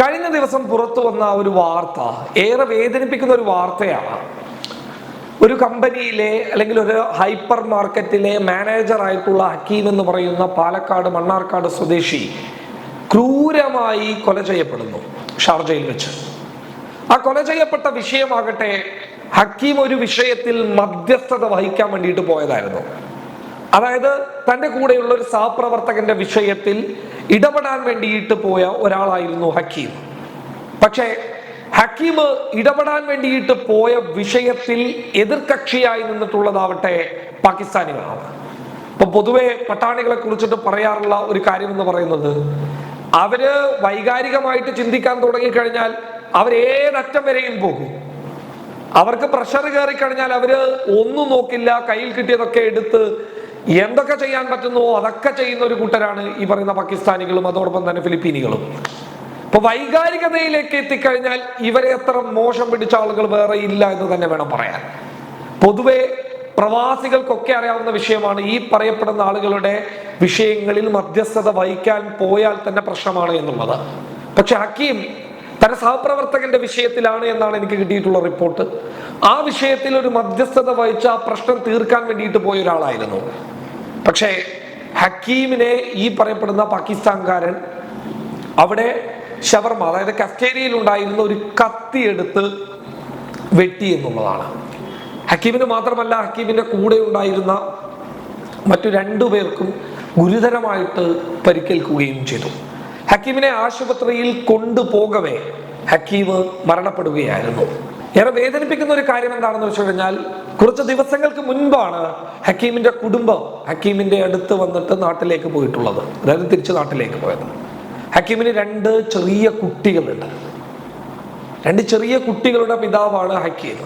കഴിഞ്ഞ ദിവസം പുറത്തു വന്ന ഒരു വാർത്ത ഏറെ വേദനിപ്പിക്കുന്ന ഒരു വാർത്തയാണ്. ഒരു കമ്പനിയിലെ അല്ലെങ്കിൽ ഒരു ഹൈപ്പർ മാർക്കറ്റിലെ മാനേജർ ആയിട്ടുള്ള ഹക്കീം എന്ന് പറയുന്ന പാലക്കാട് മണ്ണാർക്കാട് സ്വദേശി ക്രൂരമായി കൊല ചെയ്യപ്പെടുന്നു ഷാർജയിൽ വെച്ച്. ആ കൊല ചെയ്യപ്പെട്ട വിഷയമാകട്ടെ ഹക്കീം ഒരു വിഷയത്തിൽ മധ്യസ്ഥത വഹിക്കാൻ വേണ്ടിയിട്ട് പോയതായിരുന്നു. അതായത് തന്റെ കൂടെയുള്ള ഒരു സഹപ്രവർത്തകന്റെ വിഷയത്തിൽ ഇടപെടാൻ വേണ്ടിയിട്ട് പോയ ഒരാളായിരുന്നു ഹക്കീം. പക്ഷേ ഹക്കീം ഇടപെടാൻ വേണ്ടിയിട്ട് പോയ വിഷയത്തിൽ എതിർകക്ഷിയായി നിന്നിട്ടുള്ളതാവട്ടെ പാകിസ്ഥാനികളാണ്. ഇപ്പൊ പൊതുവെ പട്ടാണികളെ കുറിച്ചിട്ട് പറയാറുള്ള ഒരു കാര്യം എന്ന് പറയുന്നത് അവർ വൈകാരികമായിട്ട് ചിന്തിക്കാൻ തുടങ്ങിക്കഴിഞ്ഞാൽ അവരേതറ്റം വരെയും പോകും. അവർക്ക് പ്രഷർ കയറി കഴിഞ്ഞാൽ അവർ ഒന്നും നോക്കില്ല കയ്യിൽ കിട്ടിയതൊക്കെ എടുത്ത് എന്തൊക്കെ ചെയ്യാൻ പറ്റുന്നുവോ അതൊക്കെ ചെയ്യുന്ന ഒരു കൂട്ടരാണ് ഈ പറയുന്ന പാകിസ്ഥാനികളും അതോടൊപ്പം തന്നെ ഫിലിപ്പീനികളും. ഇപ്പൊ വൈകാരികതയിലേക്ക് എത്തിക്കഴിഞ്ഞാൽ ഇവരെ അത്ര മോശം പിടിച്ച ആളുകൾ വേറെ ഇല്ല എന്ന് തന്നെ വേണം പറയാൻ. പൊതുവെ പ്രവാസികൾക്കൊക്കെ അറിയാവുന്ന വിഷയമാണ് ഈ പറയപ്പെടുന്ന ആളുകളുടെ വിഷയങ്ങളിൽ മധ്യസ്ഥത വഹിക്കാൻ പോയാൽ തന്നെ പ്രശ്നമാണ് എന്നുള്ളത്. പക്ഷെ ഹക്കീം തന്റെ സഹപ്രവർത്തകന്റെ വിഷയത്തിലാണ് എന്നാണ് എനിക്ക് കിട്ടിയിട്ടുള്ള റിപ്പോർട്ട്. ആ വിഷയത്തിൽ ഒരു മധ്യസ്ഥത വഹിച്ച ആ പ്രശ്നം തീർക്കാൻ വേണ്ടിയിട്ട് പോയ ഒരാളായിരുന്നു. പക്ഷേ ഹക്കീമിനെ ഈ പറയപ്പെടുന്ന പാകിസ്ഥാൻകാരൻ അവിടെ ഷവർമ അതായത് കസ്കേരിയിൽ ഉണ്ടായിരുന്ന ഒരു കത്തി എടുത്ത് വെട്ടി എന്നുള്ളതാണ്. ഹക്കീമിന് മാത്രമല്ല ഹക്കീമിന്റെ കൂടെ ഉണ്ടായിരുന്ന മറ്റു രണ്ടു പേർക്കും ഗുരുതരമായിട്ട് പരിക്കേൽക്കുകയും ചെയ്തു. ഹക്കീമിനെ ആശുപത്രിയിൽ കൊണ്ടുപോകവേ ഹക്കീം മരണപ്പെടുകയായിരുന്നു. ഏറെ വേദനിപ്പിക്കുന്ന ഒരു കാര്യം എന്താണെന്ന് വെച്ച് കഴിഞ്ഞാൽ കുറച്ച് ദിവസങ്ങൾക്ക് മുൻപാണ് ഹക്കീമിന്റെ കുടുംബം ഹക്കീമിന്റെ അടുത്ത് വന്നിട്ട് നാട്ടിലേക്ക് പോയിട്ടുള്ളത്. അതായത് തിരിച്ച് നാട്ടിലേക്ക് പോയത്. ഹക്കീമിന് രണ്ട് ചെറിയ കുട്ടികളുണ്ട്. രണ്ട് ചെറിയ കുട്ടികളുടെ പിതാവാണ് ഹക്കീം.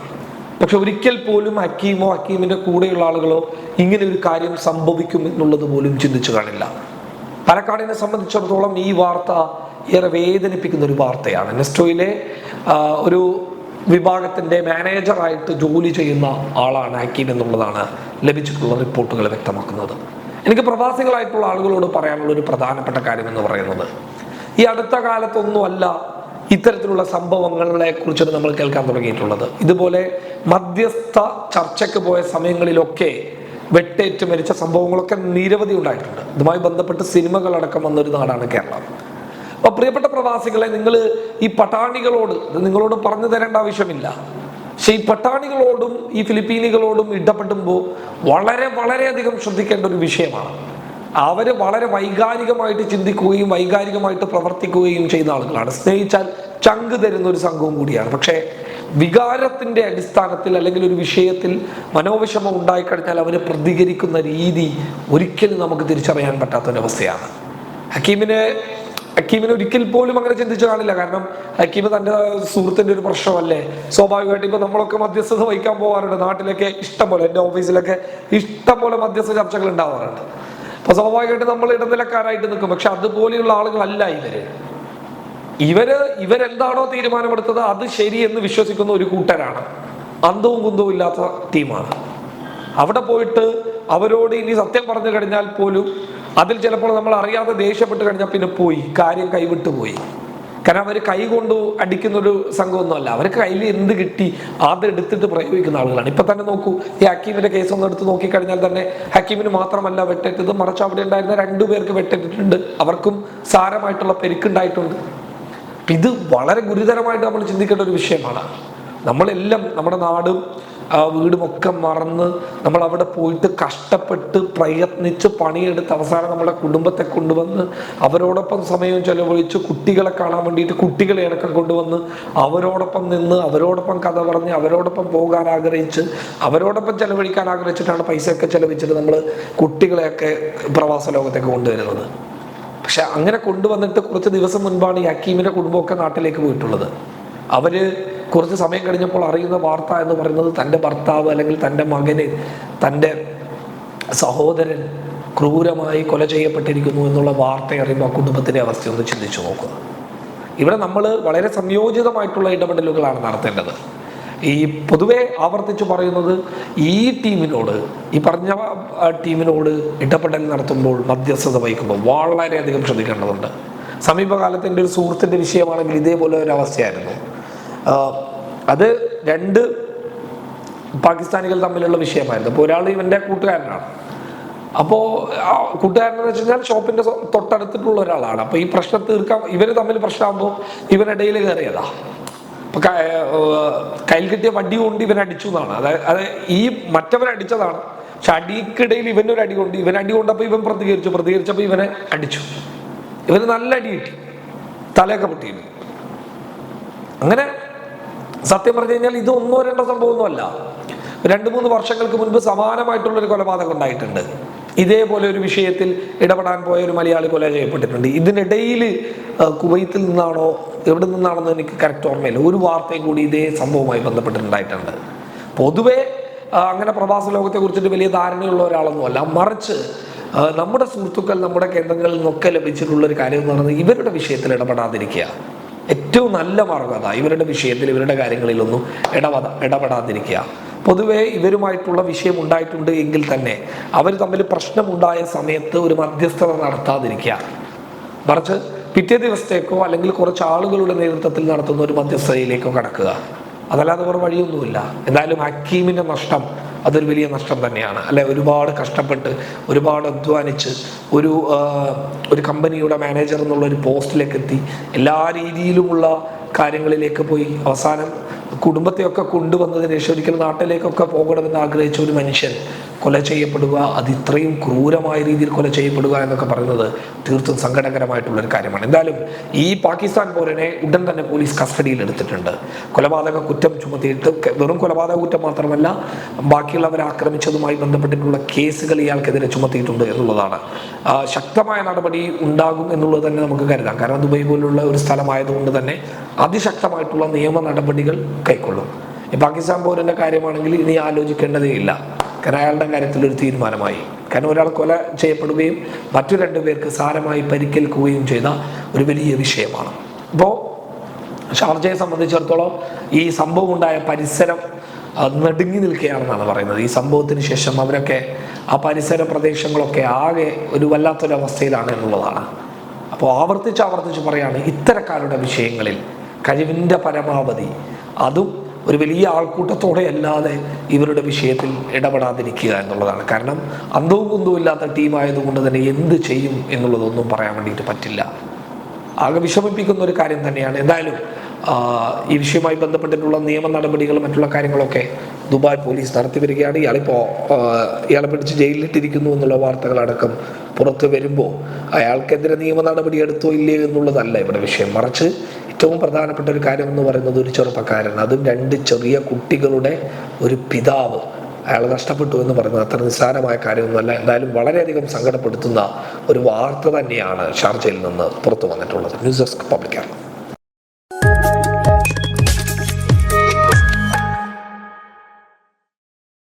പക്ഷെ ഒരിക്കൽ പോലും ഹക്കീമോ ഹക്കീമിന്റെ കൂടെയുള്ള ആളുകളോ ഇങ്ങനെ ഒരു കാര്യം സംഭവിക്കും എന്നുള്ളത് പോലും ചിന്തിച്ചു കാണില്ല. പാലക്കാടിനെ സംബന്ധിച്ചിടത്തോളം ഈ വാർത്ത ഏറെ വേദനിപ്പിക്കുന്ന ഒരു വാർത്തയാണ്. നെസ്റ്റോയിലെ ഒരു വിഭാഗത്തിന്റെ മാനേജറായിട്ട് ജോലി ചെയ്യുന്ന ആളാണ് ഹക്കീം എന്നുള്ളതാണ് ലഭിച്ചിട്ടുള്ള റിപ്പോർട്ടുകൾ വ്യക്തമാക്കുന്നത്. എനിക്ക് പ്രവാസികളായിട്ടുള്ള ആളുകളോട് പറയാനുള്ള ഒരു പ്രധാനപ്പെട്ട കാര്യം എന്ന് പറയുന്നത് ഈ അടുത്ത കാലത്തൊന്നുമല്ല ഇത്തരത്തിലുള്ള സംഭവങ്ങളെ കുറിച്ചിട്ട് നമ്മൾ കേൾക്കാൻ തുടങ്ങിയിട്ടുള്ളത്. ഇതുപോലെ മധ്യസ്ഥ ചർച്ചയ്ക്ക് പോയ സമയങ്ങളിലൊക്കെ വെട്ടേറ്റ് മരിച്ച സംഭവങ്ങളൊക്കെ നിരവധി ഉണ്ടായിട്ടുണ്ട്. ഇതുമായി ബന്ധപ്പെട്ട് സിനിമകളടക്കം വന്നൊരു നാടാണ് കേരളം. അപ്പൊ പ്രിയപ്പെട്ട പ്രവാസികളെ നിങ്ങൾ ഈ പട്ടാണികളോട് ഇത് നിങ്ങളോട് പറഞ്ഞു തരേണ്ട ആവശ്യമില്ല. പക്ഷെ ഈ പട്ടാണികളോടും ഈ ഫിലിപ്പീനികളോടും ഇടപെടുമ്പോൾ വളരെ വളരെയധികം ശ്രദ്ധിക്കേണ്ട ഒരു വിഷയമാണ്. അവർ വളരെ വൈകാരികമായിട്ട് ചിന്തിക്കുകയും വൈകാരികമായിട്ട് പ്രവർത്തിക്കുകയും ചെയ്യുന്ന ആളുകളാണ്. സ്നേഹിച്ചാൽ ചങ്ക് തരുന്ന ഒരു സംഘവും കൂടിയാണ്. പക്ഷേ വികാരത്തിന്റെ അടിസ്ഥാനത്തിൽ അല്ലെങ്കിൽ ഒരു വിഷയത്തിൽ മനോവിഷമം ഉണ്ടായിക്കഴിഞ്ഞാൽ അവർ പ്രതികരിക്കുന്ന രീതി ഒരിക്കലും നമുക്ക് തിരിച്ചറിയാൻ പറ്റാത്തൊരവസ്ഥയാണ്. ഹക്കീമിനെ ഹക്കീമിന് ഒരിക്കൽ പോലും അങ്ങനെ ചിന്തിച്ചു കാണില്ല കാരണം ഹക്കീം തന്റെ സുഹൃത്തിന്റെ ഒരു പ്രശ്നമല്ലേ? സ്വാഭാവികമായിട്ട് ഇപ്പൊ നമ്മളൊക്കെ മധ്യസ്ഥത വഹിക്കാൻ പോകാറുണ്ട് നാട്ടിലൊക്കെ ഇഷ്ടം പോലെ എന്റെ ഓഫീസിലൊക്കെ ഇഷ്ടം പോലെ മധ്യസ്ഥ ചർച്ചകൾ ഉണ്ടാവാറുണ്ട്. അപ്പൊ സ്വാഭാവികമായിട്ട് നമ്മൾ ഇടനിലക്കാരായിട്ട് നിൽക്കും. പക്ഷെ അതുപോലെയുള്ള ആളുകളല്ല ഇവർ. ഇവർ ഇവരെന്താണോ തീരുമാനമെടുത്തത് അത് ശരി എന്ന് വിശ്വസിക്കുന്ന ഒരു കൂട്ടരാണ്. അന്തവും കുന്തവും ഇല്ലാത്ത ടീമാണ്. അവിടെ പോയിട്ട് അവരോട് ഇനി സത്യം പറഞ്ഞു കഴിഞ്ഞാൽ പോലും അതിൽ ചിലപ്പോൾ നമ്മൾ അറിയാതെ ദേഷ്യപ്പെട്ട് കഴിഞ്ഞാൽ പിന്നെ പോയി. കാര്യം കൈവിട്ടു പോയി. കാരണം അവർ കൈ കൊണ്ട് അടിക്കുന്ന ഒരു സംഘമൊന്നുമല്ല. അവർക്ക് കയ്യിൽ എന്ത് കിട്ടി അത് എടുത്തിട്ട് പ്രയോഗിക്കുന്ന ആളുകളാണ്. ഇപ്പൊ തന്നെ നോക്കൂ ഈ ഹക്കീമിന്റെ കേസ് ഒന്ന് എടുത്ത് നോക്കിക്കഴിഞ്ഞാൽ തന്നെ ഹക്കീമിന് മാത്രമല്ല വെട്ടേറ്റത്. മറിച്ച് അവിടെ ഉണ്ടായിരുന്ന രണ്ടു പേർക്ക് വെട്ടേറ്റിട്ടുണ്ട്. അവർക്കും സാരമായിട്ടുള്ള പെരുക്കുണ്ടായിട്ടുണ്ട്. ഇത് വളരെ ഗുരുതരമായിട്ട് നമ്മൾ ചിന്തിക്കേണ്ട ഒരു വിഷയമാണ്. നമ്മളെല്ലാം നമ്മുടെ നാടും ആ, വീടുമൊക്കെ മറന്ന് നമ്മൾ അവിടെ പോയിട്ട് കഷ്ടപ്പെട്ട് പ്രയത്നിച്ച് പണിയെടുത്ത് അവസാനം നമ്മുടെ കുടുംബത്തെ കൊണ്ടുവന്ന് അവരോടൊപ്പം സമയം ചെലവഴിച്ച് കുട്ടികളെ കാണാൻ വേണ്ടിയിട്ട് കുട്ടികളെ അടക്കം കൊണ്ടുവന്ന് അവരോടൊപ്പം നിന്ന് അവരോടൊപ്പം കഥ പറഞ്ഞ് അവരോടൊപ്പം പോകാൻ ആഗ്രഹിച്ച് അവരോടൊപ്പം ചെലവഴിക്കാൻ ആഗ്രഹിച്ചിട്ടാണ് പൈസയൊക്കെ ചെലവഴിച്ചിട്ട് നമ്മൾ കുട്ടികളെയൊക്കെ പ്രവാസ ലോകത്തേക്ക് കൊണ്ടുവരുന്നത്. പക്ഷെ അങ്ങനെ കൊണ്ടുവന്നിട്ട് കുറച്ച് ദിവസം മുൻപാണ് ഈ അക്കീമിന്റെ കുടുംബമൊക്കെ നാട്ടിലേക്ക് പോയിട്ടുള്ളത്. അവർ കുറച്ച് സമയം കഴിഞ്ഞപ്പോൾ അറിയുന്ന വാർത്ത എന്ന് പറയുന്നത് തന്റെ ഭർത്താവ് അല്ലെങ്കിൽ തന്റെ മകന് തന്റെ സഹോദരൻ ക്രൂരമായി കൊല ചെയ്യപ്പെട്ടിരിക്കുന്നു എന്നുള്ള വാർത്ത അറിയുമ്പോൾ ആ കുടുംബത്തിന്റെ അവസ്ഥ ഒന്ന് ചിന്തിച്ചു നോക്കുക. ഇവിടെ നമ്മൾ വളരെ സംയോജിതമായിട്ടുള്ള ഇടപെടലുകളാണ് നടത്തേണ്ടത്. ഈ പൊതുവെ ആവർത്തിച്ചു പറയുന്നത് ഈ ടീമിനോട് ഈ പറഞ്ഞ ടീമിനോട് ഇടപെടൽ നടത്തുമ്പോൾ മധ്യസ്ഥത വഹിക്കുമ്പോൾ വളരെയധികം ശ്രദ്ധിക്കേണ്ടതുണ്ട്. സമീപകാലത്ത് എന്റെ ഒരു സുഹൃത്തിന്റെ വിഷയമാണെങ്കിൽ ഇതേപോലെ ഒരു അവസ്ഥയായിരുന്നു. അത് രണ്ട് പാകിസ്ഥാനികൾ തമ്മിലുള്ള വിഷയമായിരുന്നു. അപ്പോൾ ഒരാൾ ഇവന്റെ കൂട്ടുകാരനാണ്. അപ്പോൾ കൂട്ടുകാരനെന്ന് വെച്ച് കഴിഞ്ഞാൽ ഷോപ്പിന്റെ തൊട്ടടുത്തിട്ടുള്ള ഒരാളാണ്. അപ്പോൾ ഈ പ്രശ്നം തീർക്കാൻ ഇവർ തമ്മിൽ പ്രശ്നമാകുമ്പോൾ ഇവനിടയിൽ കയറിയതാ. അപ്പൊ കയ്യിൽ കിട്ടിയ വടി കൊണ്ട് ഇവൻ അടിച്ചു എന്നാണ്. അതായത് അത് ഈ മറ്റവൻ അടിച്ചതാണ്. പക്ഷെ അടിക്കിടയിൽ ഇവനൊരു അടി കൊണ്ട് ഇവൻ അടി കൊണ്ടപ്പോൾ ഇവൻ പ്രതികരിച്ചു പ്രതികരിച്ചപ്പോൾ ഇവനെ അടിച്ചു. ഇവന് നല്ല അടി കിട്ടി. തലയൊക്കെ പൊട്ടിയിരുന്നു. അങ്ങനെ സത്യം പറഞ്ഞു കഴിഞ്ഞാൽ ഇത് ഒന്നോ രണ്ടോ സംഭവമൊന്നുമല്ല. രണ്ട് മൂന്ന് വർഷങ്ങൾക്ക് മുൻപ് സമാനമായിട്ടുള്ള ഒരു കൊലപാതകം ഉണ്ടായിട്ടുണ്ട്. ഇതേപോലെ ഒരു വിഷയത്തിൽ ഇടപെടാൻ പോയ ഒരു മലയാളി കൊല ചെയ്യപ്പെട്ടിട്ടുണ്ട്. ഇതിനിടയിൽ കുവൈത്തിൽ നിന്നാണോ എവിടെ നിന്നാണെന്ന് എനിക്ക് കറക്റ്റ് ഓർമ്മയില്ല. ഒരു വാർത്തയും കൂടി ഇതേ സംഭവവുമായി ബന്ധപ്പെട്ടിട്ടുണ്ടായിട്ടുണ്ട്. പൊതുവെ അങ്ങനെ പ്രവാസ ലോകത്തെ കുറിച്ചിട്ട് വലിയ ധാരണയുള്ള ഒരാളൊന്നുമല്ല. മറിച്ച് നമ്മുടെ സുഹൃത്തുക്കൾ നമ്മുടെ കേന്ദ്രങ്ങളിൽ നിന്നൊക്കെ ലഭിച്ചിട്ടുള്ള ഒരു കാര്യം എന്ന് പറയുന്നത് ഇവരുടെ വിഷയത്തിൽ ഇടപെടാതിരിക്കുക ഏറ്റവും നല്ല മാർഗം അതാ ഇവരുടെ വിഷയത്തിൽ ഇവരുടെ കാര്യങ്ങളിലൊന്നും ഇടപെട ഇടപെടാതിരിക്കുക. പൊതുവേ ഇവരുമായിട്ടുള്ള വിഷയം ഉണ്ടായിട്ടുണ്ട് എങ്കിൽ തന്നെ അവർ തമ്മിൽ പ്രശ്നമുണ്ടായ സമയത്ത് ഒരു മധ്യസ്ഥത നടത്താതിരിക്കുക. മറിച്ച് പിറ്റേ ദിവസത്തേക്കോ അല്ലെങ്കിൽ കുറച്ച് ആളുകളുടെ നേതൃത്വത്തിൽ നടത്തുന്ന ഒരു മധ്യസ്ഥതയിലേക്കോ കടക്കുക. അതല്ലാതെ വേറെ വഴിയൊന്നുമില്ല. എന്തായാലും ഹക്കീമിന്റെ നഷ്ടം അതൊരു വലിയ നഷ്ടം തന്നെയാണ്. അല്ലെ ഒരുപാട് കഷ്ടപ്പെട്ട് ഒരുപാട് അധ്വാനിച്ച് ഒരു ഒരു കമ്പനിയുടെ മാനേജർ എന്നുള്ള ഒരു പോസ്റ്റിലേക്ക് എത്തി എല്ലാ രീതിയിലുമുള്ള കാര്യങ്ങളിലേക്ക് പോയി. അവസാനം കുടുംബത്തെയൊക്കെ കൊണ്ടുവന്നതിന് ശേഷം ഒരിക്കലും നാട്ടിലേക്കൊക്കെ പോകണമെന്ന് ആഗ്രഹിച്ച ഒരു മനുഷ്യൻ കൊല ചെയ്യപ്പെടുക അത് ഇത്രയും ക്രൂരമായ രീതിയിൽ കൊല ചെയ്യപ്പെടുക എന്നൊക്കെ പറയുന്നത് തീർത്തും സങ്കടകരമായിട്ടുള്ള ഒരു കാര്യമാണ്. എന്തായാലും ഈ പാകിസ്ഥാൻ പൗരനെ ഉടൻ തന്നെ പോലീസ് കസ്റ്റഡിയിൽ എടുത്തിട്ടുണ്ട്. കൊലപാതക കുറ്റം ചുമത്തിയിട്ട് വെറും കൊലപാതക കുറ്റം മാത്രമല്ല ബാക്കിയുള്ളവരെ ആക്രമിച്ചതുമായി ബന്ധപ്പെട്ടിട്ടുള്ള കേസുകൾ ഇയാൾക്കെതിരെ ചുമത്തിയിട്ടുണ്ട് എന്നുള്ളതാണ്. ശക്തമായ നടപടി ഉണ്ടാകും എന്നുള്ളത് തന്നെ നമുക്ക് കരുതാം. കാരണം ദുബൈ പോലുള്ള ഒരു സ്ഥലമായതുകൊണ്ട് തന്നെ അതിശക്തമായിട്ടുള്ള നിയമ നടപടികൾ കൈക്കൊള്ളും. പാകിസ്ഥാൻ പൗരന്റെ കാര്യമാണെങ്കിൽ ഇനി ആലോചിക്കേണ്ടതേ ഇല്ല. കാരണം അയാളുടെ കാര്യത്തിൽ ഒരു തീരുമാനമായി. കാരണം ഒരാൾ കൊല ചെയ്യപ്പെടുകയും മറ്റു രണ്ടു പേർക്ക് സാരമായി പരിക്കേൽക്കുകയും ചെയ്ത ഒരു വലിയ വിഷയമാണ്. അപ്പോൾ ഷാർജയെ സംബന്ധിച്ചിടത്തോളം ഈ സംഭവം ഉണ്ടായ പരിസരം നടുങ്ങി നിൽക്കുകയാണെന്നാണ് പറയുന്നത്. ഈ സംഭവത്തിന് ശേഷം അവരൊക്കെ ആ പരിസര പ്രദേശങ്ങളൊക്കെ ആകെ ഒരു വല്ലാത്തൊരു അവസ്ഥയിലാണ് എന്നുള്ളതാണ്. അപ്പോൾ ആവർത്തിച്ച് ആവർത്തിച്ച് പറയാണ് ഇത്തരക്കാരുടെ വിഷയങ്ങളിൽ കഴിവിന്റെ പരമാവധി. അതും ഒരു വലിയ ആൾക്കൂട്ടത്തോടെ അല്ലാതെ ഇവരുടെ വിഷയത്തിൽ ഇടപെടാതിരിക്കുക എന്നുള്ളതാണ്. കാരണം അന്തവും കുന്തവും ഇല്ലാത്ത ടീമായതുകൊണ്ട് തന്നെ എന്ത് ചെയ്യും എന്നുള്ളതൊന്നും പറയാൻ വേണ്ടിയിട്ട് പറ്റില്ല. ആകെ വിഷമിപ്പിക്കുന്ന ഒരു കാര്യം തന്നെയാണ്. എന്തായാലും ഈ വിഷയവുമായി ബന്ധപ്പെട്ടിട്ടുള്ള നിയമ നടപടികൾ മറ്റുള്ള കാര്യങ്ങളൊക്കെ ദുബായ് പോലീസ് നടത്തി വരികയാണ്. ഇയാളിപ്പോൾ ഇയാളെ പിടിച്ച് ജയിലിലിട്ടിരിക്കുന്നു എന്നുള്ള വാർത്തകളടക്കം പുറത്തു വരുമ്പോൾ അയാൾക്കെതിരെ നിയമ നടപടി എടുത്തോ ഇല്ലയോ എന്നുള്ളതല്ല ഇവിടെ വിഷയം. മറിച്ച് ഏറ്റവും പ്രധാനപ്പെട്ട ഒരു കാര്യം എന്ന് പറയുന്നത് ഒരു ചെറുപ്പക്കാരൻ. അതും രണ്ട് ചെറിയ കുട്ടികളുടെ ഒരു പിതാവ്. അയാൾ നഷ്ടപ്പെട്ടു എന്ന് പറയുന്നത് അത്ര നിസ്സാരമായ കാര്യമൊന്നുമല്ല. എന്തായാലും വളരെയധികം സങ്കടപ്പെടുത്തുന്ന ഒരു വാർത്ത തന്നെയാണ് ഷാർജയിൽ നിന്ന് പുറത്തു വന്നിട്ടുള്ളത്. News desk പബ്ലിക്കാണ്